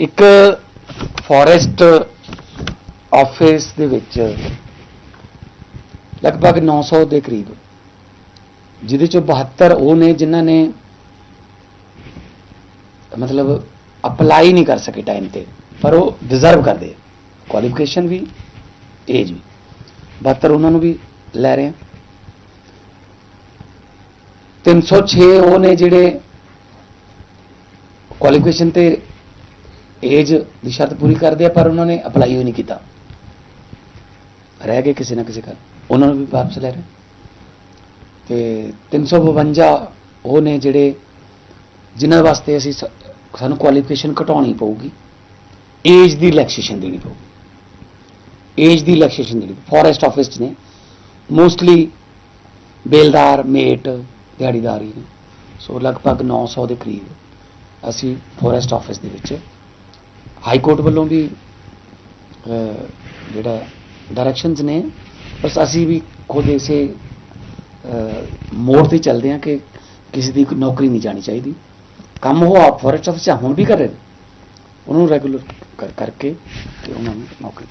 ਇੱਕ forest office ਦੇ ਵਿੱਚ ਲਗਭਗ 900 ਦੇ ਕਰੀਬ, ਜਿਹਦੇ ਚੋਂ 72 ਉਹ ਨੇ ਜਿਨ੍ਹਾਂ ਨੇ ਮਤਲਬ ਅਪਲਾਈ ਨਹੀਂ ਕਰ ਸਕੇ ਟਾਈਮ ਤੇ, ਪਰ ਉਹ ਡਿਜ਼ਰਵ ਕਰਦੇ ਕੁਆਲੀਫਿਕੇਸ਼ਨ ਵੀ ਏਜ ਵੀ। 72 ਉਹਨਾਂ ਨੂੰ ਵੀ ਲੈ ਰਹੇ ਆ। 306 ਉਹ ਨੇ ਜਿਹੜੇ ਕੁਆਲੀਫਿਕੇਸ਼ਨ ਤੇ ਏਜ ਦੀ ਸ਼ਰਤ ਪੂਰੀ ਕਰਦੇ ਆ, ਪਰ ਉਹਨਾਂ ਨੇ ਅਪਲਾਈ ਹੀ ਨਹੀਂ ਕੀਤਾ। ਰਹਿ ਗਏ ਕਿਸੇ ਨਾ ਕਿਸੇ ਕਾਰਨ ਉਹਨਾਂ ਨੂੰ ਵੀ ਵਾਪਸ ਲੈ ਰਹੇ। ਤੇ 352 ਉਹ ਨੇ ਜਿਹੜੇ, ਜਿਨ੍ਹਾਂ ਵਾਸਤੇ ਅਸੀਂ ਸ- ਸਾਨੂੰ ਕੁਆਲੀਫਿਕੇਸ਼ਨ ਘਟਾਉਣੀ ਪਊਗੀ ਏਜ ਦੀ ਰਿਲੈਕਸੇਸ਼ਨ ਦੇਣੀ ਪਊਗੀ। ਏਜ ਦੀ ਰਿਲੈਕਸੇਸ਼ਨ ਦੇਣੀ ਫੋਰੈਸਟ ਆਫਿਸ 'ਚ ਨੇ ਮੋਸਟਲੀ ਬੇਲਦਾਰ, ਮੇਟ, ਦਿਹਾੜੀਦਾਰ ਹੀ ਨੇ। ਸੋ ਲਗਭਗ 900 ਦੇ ਕਰੀਬ ਅਸੀਂ ਫੋਰੈਸਟ ਆਫਿਸ ਦੇ ਵਿੱਚ ਹਾਈ ਕੋਰਟ ਵੱਲੋਂ ਵੀ ਜਿਹੜਾ ਡਾਇਰੈਕਸ਼ਨਸ ਨੇ ਬਸ ਅਸੀਂ ਵੀ ਖੁਦ ਇਸੇ ਮੋੜ ਤੇ ਚੱਲਦੇ ਹਾਂ ਕਿ ਕਿਸੇ ਦੀ ਨੌਕਰੀ ਨਹੀਂ ਜਾਣੀ ਚਾਹੀਦੀ। ਕੰਮ ਉਹ ਆਪ ਫੋਰੈਸਟ ਆਫਿਸ 'ਚ ਹੁਣ ਵੀ ਕਰ ਰਹੇ ਨੇ ਉਹਨੂੰ ਰੈਗੂਲਰ ਕਰਕੇ ਤੇ ਉਹਨਾਂ ਨੂੰ ਨੌਕਰੀ